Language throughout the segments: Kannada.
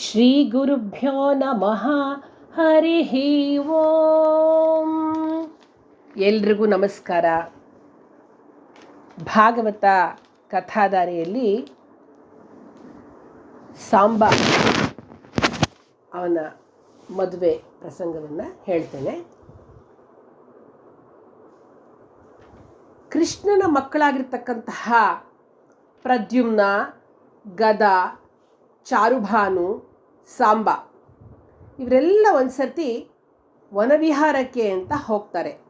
ಶ್ರೀ ಗುರುಭ್ಯೋ ನಮಃ ಹರಿ ಓಂ ಎಲ್ರಿಗೂ ನಮಸ್ಕಾರ. ಭಾಗವತ ಕಥಾಧಾರೆಯಲ್ಲಿ ಸಾಂಬ ಅವನ ಮದುವೆ ಪ್ರಸಂಗವನ್ನು ಹೇಳ್ತೇನೆ. ಕೃಷ್ಣನ ಮಕ್ಕಳಾಗಿರ್ತಕ್ಕಂತಹ ಪ್ರದ್ಯುಮ್ನ, ಗದ, ಚಾರುಭಾನು ಸಾಂಬ. ಇವರೆಲ್ಲ ಒಂದು ಸರ್ತಿ ವನವಿಹಾರಕ್ಕೆ ಅಂತ ಹೋಗ್ತಾರೆ.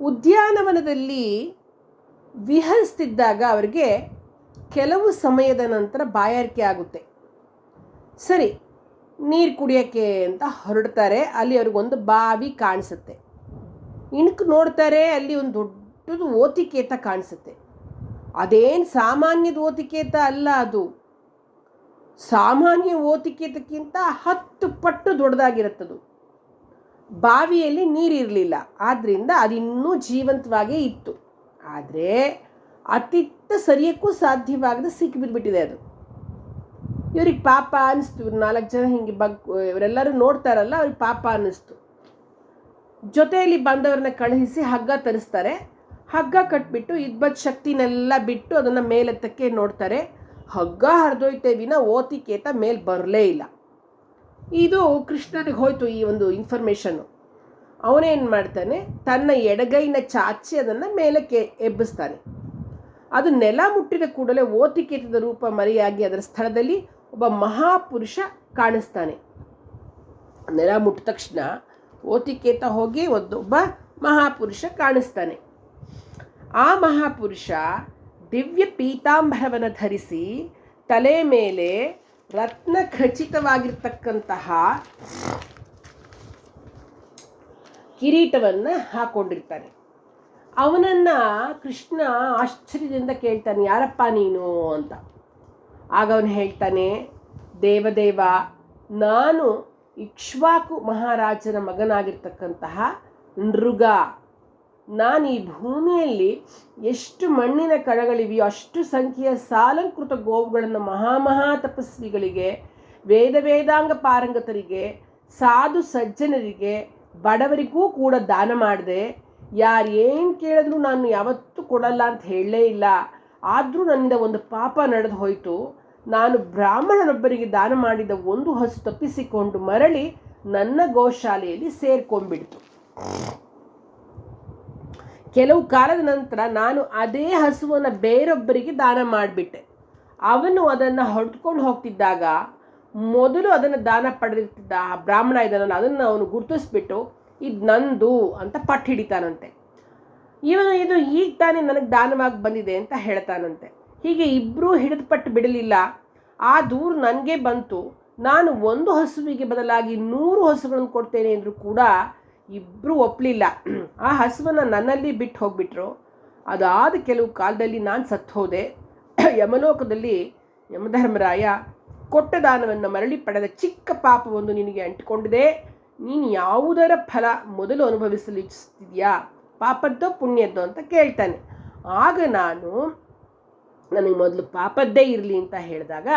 ಉದ್ಯಾನವನದಲ್ಲಿ ವಿಹರಿಸ್ತಿದ್ದಾಗ ಅವರಿಗೆ ಕೆಲವು ಸಮಯದ ನಂತರ ಬಾಯಾರಿಕೆ ಆಗುತ್ತೆ. ಸರಿ, ನೀರು ಕುಡಿಯೋಕ್ಕೆ ಅಂತ ಹೊರಡ್ತಾರೆ. ಅಲ್ಲಿ ಅವ್ರಿಗೊಂದು ಬಾವಿ ಕಾಣಿಸುತ್ತೆ. ಇಣುಕು ನೋಡ್ತಾರೆ, ಅಲ್ಲಿ ಒಂದು ದೊಡ್ಡದು ಓತಿಕೇತ ಕಾಣಿಸುತ್ತೆ. ಅದೇನು ಸಾಮಾನ್ಯದ ಓತಿಕೇತ ಅಲ್ಲ ಅದು. ಸಾಮಾನ್ಯ ಓತಿಕೆದಕ್ಕಿಂತ ಹತ್ತು ಪಟ್ಟು ದೊಡ್ಡದಾಗಿರುತ್ತದು. ಬಾವಿಯಲ್ಲಿ ನೀರಿರಲಿಲ್ಲ. ಆದ್ದರಿಂದ ಅದಿನ್ನೂ ಜೀವಂತವಾಗೇ ಇತ್ತು. ಆದರೆ ಅತಿತ್ತ ಸರಿಯಕ್ಕೂ ಸಾಧ್ಯವಾಗದೆ ಸಿಕ್ಕಿಬಿದ್ಬಿಟ್ಟಿದೆ ಅದು. ಇವ್ರಿಗೆ ಪಾಪ ಅನ್ನಿಸ್ತು ಇವ್ರು ನಾಲ್ಕು ಜನ ಹಿಂಗೆ ಬಗ್, ಇವರೆಲ್ಲರೂ ನೋಡ್ತಾರಲ್ಲ, ಅವ್ರಿಗೆ ಪಾಪ ಅನ್ನಿಸ್ತು ಜೊತೆಯಲ್ಲಿ ಬಂದವ್ರನ್ನ ಕಳುಹಿಸಿ ಹಗ್ಗ ತರಿಸ್ತಾರೆ. ಹಗ್ಗ ಕಟ್ಬಿಟ್ಟು ಇದ್ಬದ್ ಶಕ್ತಿನೆಲ್ಲ ಬಿಟ್ಟು ಅದನ್ನು ಮೇಲೆತ್ತಕ್ಕೆ ನೋಡ್ತಾರೆ. ಹಗ್ಗ ಹರಿದೋಯ್ತೆ ವಿನ ಓತಿಕೇತ ಮೇಲೆ ಬರಲೇ ಇಲ್ಲ. ಇದು ಕೃಷ್ಣನಿಗೆ ಹೋಯ್ತು ಈ ಒಂದು ಇನ್ಫಾರ್ಮೇಷನ್ನು ಅವನೇನು ಮಾಡ್ತಾನೆ? ತನ್ನ ಎಡಗೈನ ಚಾಚಿ ಅದನ್ನು ಮೇಲಕ್ಕೆ ಎಬ್ಬಿಸ್ತಾನೆ. ಅದು ನೆಲ ಮುಟ್ಟಿದ ಕೂಡಲೇ ಓತಿಕೇತದ ರೂಪ ಮರೆಯಾಗಿ ಅದರ ಸ್ಥಳದಲ್ಲಿ ಒಬ್ಬ ಮಹಾಪುರುಷ ಕಾಣಿಸ್ತಾನೆ. ನೆಲ ಮುಟ್ಟಿದ ತಕ್ಷಣ ಓತಿಕೇತ ಹೋಗಿ ಒಬ್ಬ ಮಹಾಪುರುಷ ಕಾಣಿಸ್ತಾನೆ. ಆ ಮಹಾಪುರುಷ ದಿವ್ಯ ಪೀತಾಂಬರವನ್ನು ಧರಿಸಿ ತಲೆ ಮೇಲೆ ರತ್ನ ಖಚಿತವಾಗಿರ್ತಕ್ಕಂತಹ ಕಿರೀಟವನ್ನು ಹಾಕೊಂಡಿರ್ತಾನೆ ಅವನನ್ನು ಕೃಷ್ಣ ಆಶ್ಚರ್ಯದಿಂದ ಕೇಳ್ತಾನೆ, ಯಾರಪ್ಪ ನೀನು? ಅಂತ. ಆಗ ಅವನು ಹೇಳ್ತಾನೆ, ದೇವದೇವ, ನಾನು ಇಕ್ಷ್ವಾಕು ಮಹಾರಾಜನ ಮಗನಾಗಿರ್ತಕ್ಕಂತಹ ನೃಗ. ನಾನು ಈ ಭೂಮಿಯಲ್ಲಿ ಎಷ್ಟು ಮಣ್ಣಿನ ಕಣಗಳಿವೆಯೋ ಅಷ್ಟು ಸಂಖ್ಯೆಯ ಸಾಲಂಕೃತ ಗೋವುಗಳನ್ನು ಮಹಾಮಹಾ ತಪಸ್ವಿಗಳಿಗೆ ವೇದ ವೇದಾಂಗ ಪಾರಂಗತರಿಗೆ, ಸಾಧು ಸಜ್ಜನರಿಗೆ, ಬಡವರಿಗೂ ಕೂಡ ದಾನ ಮಾಡಿದೆ. ಯಾರು ಏನು ಕೇಳಿದ್ರು ನಾನು ಯಾವತ್ತೂ ಕೊಡಲ್ಲ ಅಂತ ಹೇಳಲೇ ಇಲ್ಲ. ಆದರೂ ನನ್ನಿಂದ ಒಂದು ಪಾಪ ನಡೆದು ಹೋಯಿತು. ನಾನು ಬ್ರಾಹ್ಮಣನೊಬ್ಬರಿಗೆ ದಾನ ಮಾಡಿದ ಒಂದು ಹಸು ತಪ್ಪಿಸಿಕೊಂಡು ಮರಳಿ ನನ್ನ ಗೋಶಾಲೆಯಲ್ಲಿ ಸೇರ್ಕೊಂಡ್ಬಿಡ್ತು. ಕೆಲವು ಕಾಲದ ನಂತರ ನಾನು ಅದೇ ಹಸುವನ್ನು ಬೇರೊಬ್ಬರಿಗೆ ದಾನ ಮಾಡಿಬಿಟ್ಟೆ. ಅವನು ಅದನ್ನು ಹೊಡ್ಕೊಂಡು ಹೋಗ್ತಿದ್ದಾಗ ಮೊದಲು ಅದನ್ನು ದಾನ ಪಡೆದಿರ್ತಿದ್ದ ಆ ಬ್ರಾಹ್ಮಣ ಇದನ್ನು ಅದನ್ನು ಅವನು ಗುರುತಿಸ್ಬಿಟ್ಟು, ಇದು ನಂದು ಅಂತ ಪಟ್ಟು ಹಿಡಿತಾನಂತೆ. ಇವನು ಇದು ಈಗ ತಾನೇ ನನಗೆ ದಾನವಾಗಿ ಬಂದಿದೆ ಅಂತ ಹೇಳ್ತಾನಂತೆ. ಹೀಗೆ ಇಬ್ಬರೂ ಹಿಡಿದು ಪಟ್ಟು ಬಿಡಲಿಲ್ಲ. ಆ ದೂರು ನನಗೆ ಬಂತು. ನಾನು ಒಂದು ಹಸುವಿಗೆ ಬದಲಾಗಿ ನೂರು ಹಸುಗಳನ್ನು ಕೊಡ್ತೇನೆ ಅಂದರೂ ಕೂಡ ಇಬ್ಬರೂ ಒಪ್ಪಲಿಲ್ಲ ಆ ಹಸುವನ್ನು ನನ್ನಲ್ಲಿ ಬಿಟ್ಟು ಹೋಗ್ಬಿಟ್ರು. ಅದಾದ ಕೆಲವು ಕಾಲದಲ್ಲಿ ನಾನು ಸತ್ತು ಹೋದೆ. ಯಮಲೋಕದಲ್ಲಿ ಯಮಧರ್ಮರಾಯ ಕೊಟ್ಟ ದಾನವನ್ನು ಮರಳಿ ಪಡೆದ ಚಿಕ್ಕ ಪಾಪವೊಂದು ನಿನಗೆ ಅಂಟಿಕೊಂಡಿದೆ. ನೀನು ಯಾವುದರ ಫಲ ಮೊದಲು ಅನುಭವಿಸಲು ಇಚ್ಛಿಸ್ತಿದ್ಯಾ ಪಾಪದ್ದೋ ಪುಣ್ಯದ್ದೋ ಅಂತ ಕೇಳ್ತಾನೆ. ಆಗ ನಾನು, ನನಗೆ ಮೊದಲು ಪಾಪದ್ದೇ ಇರಲಿ ಅಂತ ಹೇಳಿದಾಗ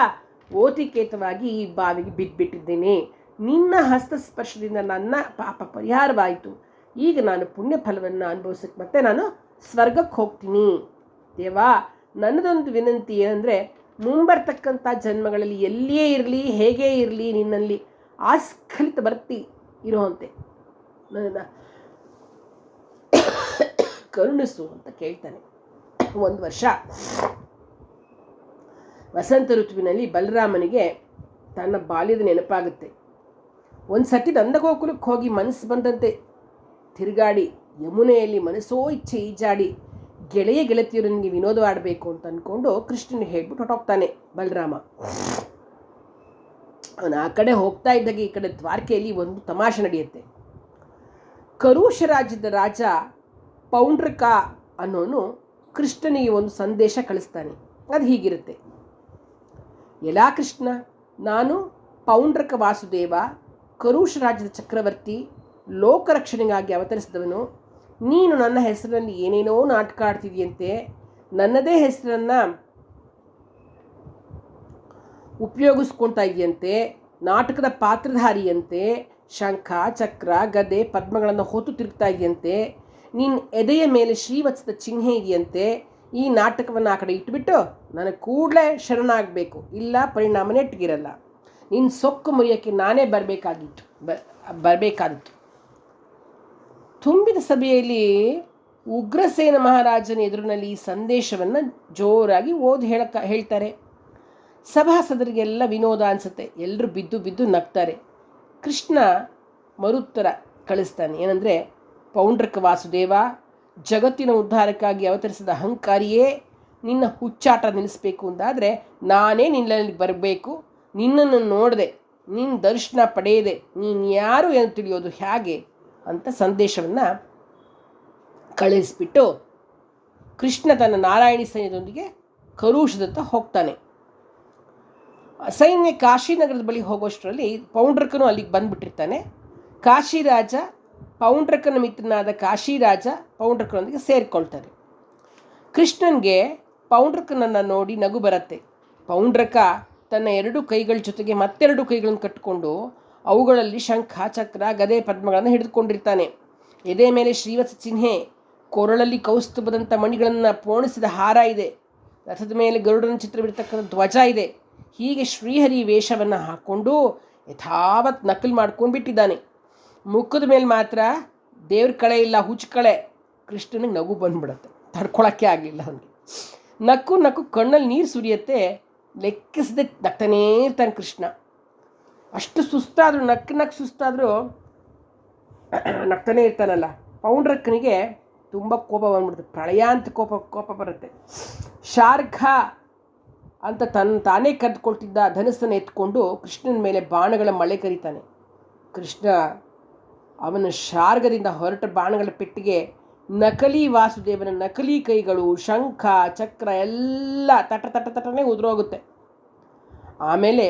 ಓತಿಕೇತವಾಗಿ ಈ ಬಾವಿಗೆ ಬಿದ್ದುಬಿಟ್ಟಿದ್ದೀನಿ ನಿನ್ನ ಹಸ್ತಸ್ಪರ್ಶದಿಂದ ನನ್ನ ಪಾಪ ಪರಿಹಾರವಾಯಿತು. ಈಗ ನಾನು ಪುಣ್ಯ ಫಲವನ್ನು ಅನುಭವಿಸಕ್ಕೆ ಮತ್ತೆ ನಾನು ಸ್ವರ್ಗಕ್ಕೆ ಹೋಗ್ತೀನಿ. ದೇವಾ ನನ್ನದೊಂದು ವಿನಂತಿ ಏನಂದರೆ, ಮುಂಬರ್ತಕ್ಕಂಥ ಜನ್ಮಗಳಲ್ಲಿ ಎಲ್ಲಿಯೇ ಇರಲಿ, ಹೇಗೇ ಇರಲಿ, ನಿನ್ನಲ್ಲಿ ಆಸ್ಖಲಿತ ಬರ್ತಿ ಇರುವಂತೆ. ನನ್ನ ಕರುಣಿಸು ಅಂತ ಕೇಳ್ತಾನೆ. ಒಂದು ವರ್ಷ ವಸಂತ ಋತುವಿನಲ್ಲಿ ಬಲರಾಮನಿಗೆ ತನ್ನ ಬಾಲ್ಯದ ನೆನಪಾಗುತ್ತೆ. ಒಂದು ಸತಿ ನಂದಗೋಕುಲಕ್ಕೆ ಹೋಗಿ ಮನಸ್ಸು ಬಂದಂತೆ ತಿರುಗಾಡಿ, ಯಮುನೆಯಲ್ಲಿ ಮನಸ್ಸೋ ಇಚ್ಛೆ ಈಜಾಡಿ, ಗೆಳೆಯ ಗೆಳತಿಯರು ನನಗೆ ವಿನೋದವಾಡಬೇಕು ಅಂತ ಅಂದ್ಕೊಂಡು ಕೃಷ್ಣನ ಹೇಳ್ಬಿಟ್ಟು ಹೊಟ್ಟೋಗ್ತಾನೆ ಬಲರಾಮ. ಅವನು ಆ ಕಡೆ ಹೋಗ್ತಾ ಇದ್ದಾಗ ಈ ಕಡೆ ದ್ವಾರಕೆಯಲ್ಲಿ ಒಂದು ತಮಾಷೆ ನಡೆಯುತ್ತೆ. ಕರುಷ ರಾಜ್ಯದ ರಾಜ ಪೌಂಡ್ರಕ ಅನ್ನೋನು ಕೃಷ್ಣನಿಗೆ ಒಂದು ಸಂದೇಶ ಕಳಿಸ್ತಾನೆ. ಅದು ಹೀಗಿರುತ್ತೆ. ಎಲ್ಲ ಕೃಷ್ಣ, ನಾನು ಪೌಂಡ್ರಕ ವಾಸುದೇವ ಕರುಷ ರಾಜ್ಯದ ಚಕ್ರವರ್ತಿ ಲೋಕರಕ್ಷಣೆಗಾಗಿ ಅವತರಿಸಿದವನು, ನೀನು ನನ್ನ ಹೆಸರಿನಲ್ಲಿ ಏನೇನೋ ನಾಟಕ ಆಡ್ತಿದೆಯಂತೆ ನನ್ನದೇ ಹೆಸರನ್ನು ಉಪಯೋಗಿಸ್ಕೊಳ್ತಾ ಇದೆಯಂತೆ, ನಾಟಕದ ಪಾತ್ರಧಾರಿಯಂತೆ, ಶಂಖ, ಚಕ್ರ, ಗದೆ, ಪದ್ಮಗಳನ್ನು ಹೊತ್ತು ತಿರುಗ್ತಾ ಇದೆಯಂತೆ, ನಿನ್ನ ಎದೆಯ ಮೇಲೆ ಶ್ರೀವತ್ಸದ ಚಿಹ್ನೆ ಇದೆಯಂತೆ, ಈ ನಾಟಕವನ್ನು ಆ ಕಡೆ ಇಟ್ಬಿಟ್ಟು ನನಗೆ ಕೂಡಲೇ ಶರಣಾಗಬೇಕು, ಇಲ್ಲ ಪರಿಣಾಮ ನೆಟ್ಟಗಿರಲ್ಲ. ನಿನ್ನ ಸೊಕ್ಕು ಮುರಿಯೋಕ್ಕೆ ನಾನೇ ಬರಬೇಕಾಗಿತ್ತು. ಬರಬೇಕಾದಿತ್ತು ತುಂಬಿದ ಸಭೆಯಲ್ಲಿ ಉಗ್ರಸೇನ ಮಹಾರಾಜನ ಎದುರಿನಲ್ಲಿ ಈ ಸಂದೇಶವನ್ನು ಜೋರಾಗಿ ಓದಿ ಹೇಳಕ, ಹೇಳ್ತಾರೆ. ಸಭಾಸದರಿಗೆಲ್ಲ ವಿನೋದ ಅನಿಸುತ್ತೆ. ಎಲ್ಲರೂ ಬಿದ್ದು ಬಿದ್ದು ನಗ್ತಾರೆ. ಕೃಷ್ಣ ಮರುತ್ತರ ಕಳಿಸ್ತಾನೆ. ಏನಂದರೆ, ಪೌಂಡ್ರಕ ವಾಸುದೇವ, ಜಗತ್ತಿನ ಉದ್ಧಾರಕ್ಕಾಗಿ ಅವತರಿಸಿದ ಅಹಂಕಾರಿಯೇ ನಿನ್ನ ಹುಚ್ಚಾಟ ನಿಲ್ಲಿಸಬೇಕು ಅಂತಾದರೆ ನಾನೇ ನಿನ್ನಲ್ಲಿ ಬರಬೇಕು. ನಿನ್ನನ್ನು ನೋಡದೆ ನಿನ್ನ ದರ್ಶನ ಪಡೆಯದೆ, ನೀನು ಯಾರು ಎಂದು ತಿಳಿಯೋದು ಹೇಗೆ ಅಂತ ಸಂದೇಶವನ್ನು ಕಳಿಸ್ಬಿಟ್ಟು ಕೃಷ್ಣ ತನ್ನ ನಾರಾಯಣಿ ಸೈನ್ಯದೊಂದಿಗೆ ಕರುಷದತ್ತ ಹೋಗ್ತಾನೆ. ಸೈನ್ಯ ಕಾಶಿನಗರದ ಬಳಿ ಹೋಗೋಷ್ಟರಲ್ಲಿ ಪೌಂಡ್ರಕನು ಅಲ್ಲಿಗೆ ಬಂದುಬಿಟ್ಟಿರ್ತಾನೆ. ಕಾಶಿರಾಜ, ಪೌಂಡ್ರಕನ ಮಿತ್ರನಾದ ಕಾಶಿರಾಜ ಪೌಂಡ್ರಕನೊಂದಿಗೆ ಸೇರಿಕೊಳ್ತಾರೆ. ಕೃಷ್ಣನಿಗೆ ಪೌಂಡ್ರಕನನ್ನು ನೋಡಿ ನಗು ಬರುತ್ತೆ. ಪೌಂಡ್ರಕ ತನ್ನ ಎರಡು ಕೈಗಳ ಜೊತೆಗೆ ಮತ್ತೆರಡು ಕೈಗಳನ್ನು ಕಟ್ಟಿಕೊಂಡು ಅವುಗಳಲ್ಲಿ ಶಂಖ, ಚಕ್ರ, ಗದೆ, ಪದ್ಮಗಳನ್ನು ಹಿಡಿದುಕೊಂಡಿರ್ತಾನೆ. ಎದೆ ಮೇಲೆ ಶ್ರೀವತ್ಸ ಚಿಹ್ನೆ, ಕೊರಳಲ್ಲಿ ಕೌಸ್ತುಭದಂಥ ಮಣಿಗಳನ್ನು ಪೋಣಿಸಿದ ಹಾರ ಇದೆ. ರಥದ ಮೇಲೆ ಗರುಡನ ಚಿತ್ರವಿರ್ತಕ್ಕಂಥ ಧ್ವಜ ಇದೆ. ಹೀಗೆ ಶ್ರೀಹರಿ ವೇಷವನ್ನು ಹಾಕ್ಕೊಂಡು ಯಥಾವತ್ ನಕಲು ಮಾಡ್ಕೊಂಡು ಬಿಟ್ಟಿದ್ದಾನೆ. ಮುಖದ ಮೇಲೆ ಮಾತ್ರ ದೇವ್ರ ಕಳೆ ಇಲ್ಲ ಹುಚ್ಚು ಕಳೆ. ಕೃಷ್ಣನಿಗೆ ನಗು ಬಂದ್ಬಿಡುತ್ತೆ. ತಡ್ಕೊಳಕ್ಕೆ ಆಗಲಿಲ್ಲ ಅವನಿಗೆ ನಕ್ಕು ನಕ್ಕು ಕಣ್ಣಲ್ಲಿ ನೀರು ಸುರಿಯುತ್ತೆ. ಲೆಕ್ಕಿಸದೆ ನಗ್ತಾನೇ ಇರ್ತಾನೆ ಕೃಷ್ಣ. ಅಷ್ಟು ಸುಸ್ತಾದರೂ ನಕ್ಕು ನಕ್ ಸುಸ್ತಾದರೂ ನಗ್ತಾನೇ ಇರ್ತಾನಲ್ಲ. ಪೌಂಡ್ರಕ್ಕನಿಗೆ ತುಂಬ ಕೋಪ ಬಂದ್ಬಿಡುತ್ತೆ. ಪ್ರಳಯ ಅಂತ ಕೋಪ ಕೋಪ ಬರುತ್ತೆ. ಶಾರ್ಘ ಅಂತ ತನ್ನ ತಾನೇ ಕರೆದುಕೊಳ್ತಿದ್ದ ಧನಸ್ಸನ್ನು ಎತ್ಕೊಂಡು ಕೃಷ್ಣನ ಮೇಲೆ ಬಾಣಗಳ ಮಳೆ ಕರೀತಾನೆ. ಕೃಷ್ಣ ಅವನ ಶಾರ್ಗದಿಂದ ಹೊರಟ ಬಾಣಗಳ ಪೆಟ್ಟಿಗೆ ನಕಲಿ ವಾಸುದೇವನ ನಕಲಿ ಕೈಗಳು, ಶಂಖ, ಚಕ್ರ ಎಲ್ಲ ತಟ ತಟ ತಟನೆ ಉದುರೋಗುತ್ತೆ. ಆಮೇಲೆ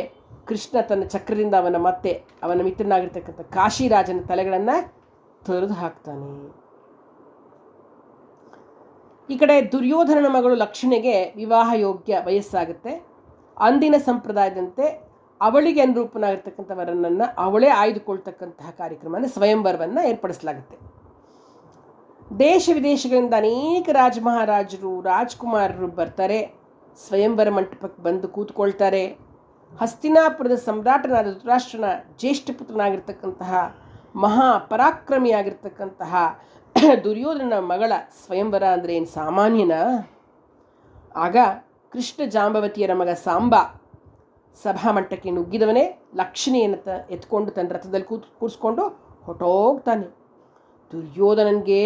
ಕೃಷ್ಣ ತನ್ನ ಚಕ್ರದಿಂದ ಅವನ ಮತ್ತೆ ಅವನ ಮಿತ್ರನಾಗಿರ್ತಕ್ಕಂಥ ಕಾಶಿರಾಜನ ತಲೆಗಳನ್ನು ತೊರೆದು ಹಾಕ್ತಾನೆ. ಈ ಕಡೆ ದುರ್ಯೋಧನನ ಮಗಳು ಲಕ್ಷ್ಮಣೆಗೆ ವಿವಾಹ ಯೋಗ್ಯ ವಯಸ್ಸಾಗುತ್ತೆ. ಅಂದಿನ ಸಂಪ್ರದಾಯದಂತೆ ಅವಳಿಗೆ ಅನುರೂಪನಾಗಿರ್ತಕ್ಕಂಥವರನ್ನು ಅವಳೇ ಆಯ್ದುಕೊಳ್ತಕ್ಕಂತಹ ಕಾರ್ಯಕ್ರಮನ ಸ್ವಯಂವರವನ್ನು ಏರ್ಪಡಿಸಲಾಗುತ್ತೆ. ದೇಶ ವಿದೇಶಗಳಿಂದ ಅನೇಕ ರಾಜ ಮಹಾರಾಜರು ರಾಜ್ಕುಮಾರರು ಬರ್ತಾರೆ. ಸ್ವಯಂವರ ಮಂಟಪಕ್ಕೆ ಬಂದು ಕೂತ್ಕೊಳ್ತಾರೆ. ಹಸ್ತಿನಾಪುರದ ಸಮ್ರಾಟನಾದ ಧೃತರಾಷ್ಟ್ರನ ಜ್ಯೇಷ್ಠ ಪುತ್ರನಾಗಿರ್ತಕ್ಕಂತಹ, ಮಹಾ ಪರಾಕ್ರಮಿಯಾಗಿರ್ತಕ್ಕಂತಹ ದುರ್ಯೋಧನ ಮಗಳ ಸ್ವಯಂವರ ಅಂದರೆ ಏನು? ಸಾಮಾನ್ಯನ? ಆಗ ಕೃಷ್ಣ ಜಾಂಬವತಿಯರ ಮಗ ಸಾಂಬ ಸಭಾಮಂಟಕ್ಕೆ ನುಗ್ಗಿದವನೇ ಲಕ್ಷ್ಮಿಯನ್ನು ತ, ಎತ್ಕೊಂಡು ತನ್ನ ರಥದಲ್ಲಿ ಕೂತ್, ಕೂರಿಸ್ಕೊಂಡು ಹೊಟ್ಟೋಗ್ತಾನೆ ದುರ್ಯೋಧನನಿಗೆ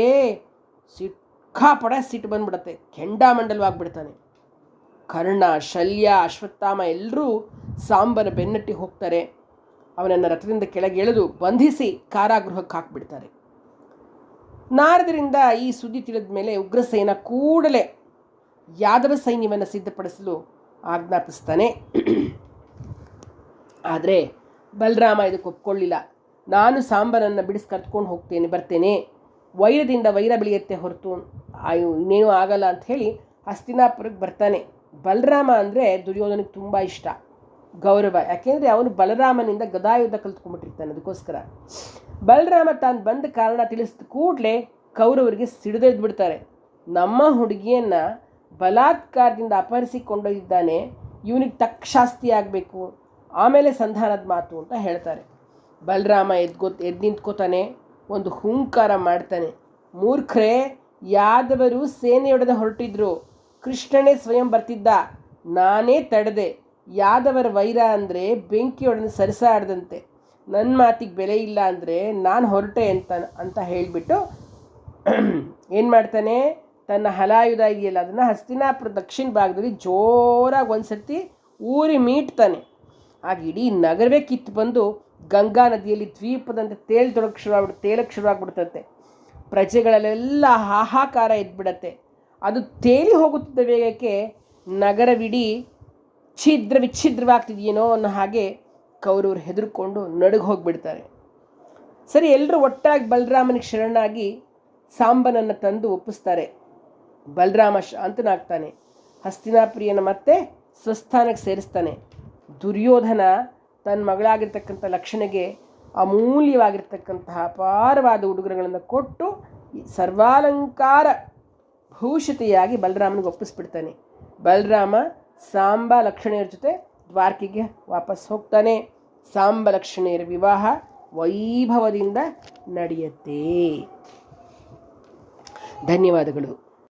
ಸಿಕ್ಕಾಪಡೆ ಸಿಟ್ಟು ಬಂದ್ಬಿಡತ್ತೆ. ಕೆಂಡಾಮಂಡಲವಾಗಿಬಿಡ್ತಾನೆ ಕರ್ಣ, ಶಲ್ಯ, ಅಶ್ವತ್ಥಾಮ ಎಲ್ಲರೂ ಸಾಂಬನ ಬೆನ್ನಟ್ಟಿ ಹೋಗ್ತಾರೆ. ಅವನನ್ನು ರಥದಿಂದ ಕೆಳಗೆ ಎಳೆದು ಬಂಧಿಸಿ ಕಾರಾಗೃಹಕ್ಕೆ ಹಾಕಿಬಿಡ್ತಾರೆ. ನಾರದರಿಂದ ಈ ಸುದ್ದಿ ತಿಳಿದ ಮೇಲೆ ಉಗ್ರಸೇನ ಕೂಡಲೇ ಯಾದವ ಸೈನ್ಯವನ್ನು ಸಿದ್ಧಪಡಿಸಲು ಆಜ್ಞಾಪಿಸ್ತಾನೆ. ಆದರೆ ಬಲರಾಮ ಇದಕ್ಕೆ ಒಪ್ಕೊಳ್ಳಿಲ್ಲ. ನಾನು ಸಾಂಬರನ್ನು ಬಿಡಿಸಿ ಕರ್ಕೊಂಡು ಹೋಗ್ತೇನೆ, ಬರ್ತೇನೆ. ವೈರದಿಂದ ವೈರ ಬೆಳೆಯುತ್ತೆ ಹೊರತು ಆಯು, ಇನ್ನೇನು ಆಗಲ್ಲ ಅಂತ ಹೇಳಿ ಹಸ್ತಿನಾಪುರಕ್ಕೆ ಬರ್ತಾನೆ. ಬಲರಾಮ ಅಂದರೆ ದುರ್ಯೋಧನಿಗೆ ತುಂಬ ಇಷ್ಟ, ಗೌರವ. ಯಾಕೆಂದರೆ ಅವನು ಬಲರಾಮನಿಂದ ಗದಾಯುದ್ಧ ಕಲ್ತ್ಕೊಂಡ್ಬಿಟ್ಟಿರ್ತಾನೆ ಅದಕ್ಕೋಸ್ಕರ. ಬಲರಾಮ ತಾನು ಬಂದ ಕಾರಣ ತಿಳಿಸಿದ ಕೂಡಲೇ ಕೌರವರಿಗೆ ಸಿಡಿದೆದ್ದು ಬಿಡ್ತಾರೆ ನಮ್ಮ ಹುಡುಗಿಯನ್ನು ಬಲಾತ್ಕಾರದಿಂದ ಅಪಹರಿಸಿಕೊಂಡೊಯ್ದಿದ್ದಾನೆ ಇವನಿಗೆ ತಕ್ಷಾಸ್ತಿ ಆಗಬೇಕು, ಆಮೇಲೆ ಸಂಧಾನದ ಮಾತು ಅಂತ ಹೇಳ್ತಾರೆ. ಬಲರಾಮ ಎದ್ಗೊ ಎದ್ದು ನಿಂತ್ಕೋತಾನೆ, ಒಂದು ಹುಂಕಾರ ಮಾಡ್ತಾನೆ. ಮೂರ್ಖರೇ, ಯಾದವರು ಸೇನೆಯೊಡೆದ ಹೊರಟಿದ್ರು. ಕೃಷ್ಣನೇ ಸ್ವಯಂ ಬರ್ತಿದ್ದ. ನಾನೇ ತಡೆದೆ. ಯಾದವರ ವೈರ ಅಂದರೆ ಬೆಂಕಿಯೊಡನೆ ಸರಿಸಾಡ್ದಂತೆ. ನನ್ನ ಮಾತಿಗೆ ಬೆಲೆ ಇಲ್ಲ ಅಂದರೆ ನಾನು ಹೊರಟೆ ಅಂತ ಅಂತ ಹೇಳಿಬಿಟ್ಟು ಏನು ಮಾಡ್ತಾನೆ? ತನ್ನ ಹಲಾಯುಧ ಇದೆಯಲ್ಲ ಅದನ್ನು ಹಸ್ತಿನಾಪುರ ದಕ್ಷಿಣ ಭಾಗದಲ್ಲಿ ಜೋರಾಗಿ ಒಂದು ಸರ್ತಿ ಊರಿ ಮೀಟ್ತಾನೆ. ಆಗ ಇಡೀ ನಗರವೇ ಕಿತ್ತು ಬಂದು ಗಂಗಾ ನದಿಯಲ್ಲಿ ದ್ವೀಪದಂತೆ ತೇಲ್ತೊಳಕ್ಕೆ ಶುರುವಾಗ್ಬಿಡುತ್ತೆ ತೇಲಕ್ಕೆ ಶುರುವಾಗ್ಬಿಡ್ತಂತೆ ಪ್ರಜೆಗಳಲ್ಲೆಲ್ಲ ಹಾಹಾಕಾರ ಎದ್ಬಿಡತ್ತೆ. ಅದು ತೇಲಿ ಹೋಗುತ್ತಿದ್ದ ವೇಗಕ್ಕೆ ನಗರವಿಡೀ ಛಿದ್ರ ವಿಚ್ಛಿದ್ರವಾಗ್ತಿದೆಯೇನೋ ಅನ್ನೋ ಹಾಗೆ ಕೌರವರು ಹೆದರ್ಕೊಂಡು ನಡುಗೆ ಹೋಗಿಬಿಡ್ತಾರೆ. ಸರಿ ಎಲ್ಲರೂ ಒಟ್ಟಾಗಿ ಬಲರಾಮನಿಗೆ ಶರಣಾಗಿ ಸಾಂಬನನ್ನು ತಂದು ಒಪ್ಪಿಸ್ತಾರೆ. ಬಲರಾಮ ಶಾಂತನಾಗ್ತಾನೆ. ಹಸ್ತಿನಾಪುರಿಯನ್ನು ಮತ್ತೆ ಸ್ವಸ್ಥಾನಕ್ಕೆ ಸೇರಿಸ್ತಾನೆ. ದುರ್ಯೋಧನ ತನ್ನ ಮಗಳಾಗಿರ್ತಕ್ಕಂಥ ಲಕ್ಷಣೆಗೆ ಅಮೂಲ್ಯವಾಗಿರ್ತಕ್ಕಂತಹ ಅಪಾರವಾದ ಉಡುಗೊರೆಗಳನ್ನು ಕೊಟ್ಟು ಸರ್ವಾಲಂಕಾರ ಭೂಷಿತೆಯಾಗಿ ಬಲರಾಮನಿಗೆ ಒಪ್ಪಿಸ್ಬಿಡ್ತಾನೆ. ಬಲರಾಮ ಸಾಂಬ ಲಕ್ಷಣೆಯರ ಜೊತೆ ದ್ವಾರಕೆಗೆ ವಾಪಸ್ ಹೋಗ್ತಾನೆ. ಸಾಂಬ ಲಕ್ಷಣೆಯರ ವಿವಾಹ ವೈಭವದಿಂದ ನಡೆಯುತ್ತೆ. ಧನ್ಯವಾದಗಳು.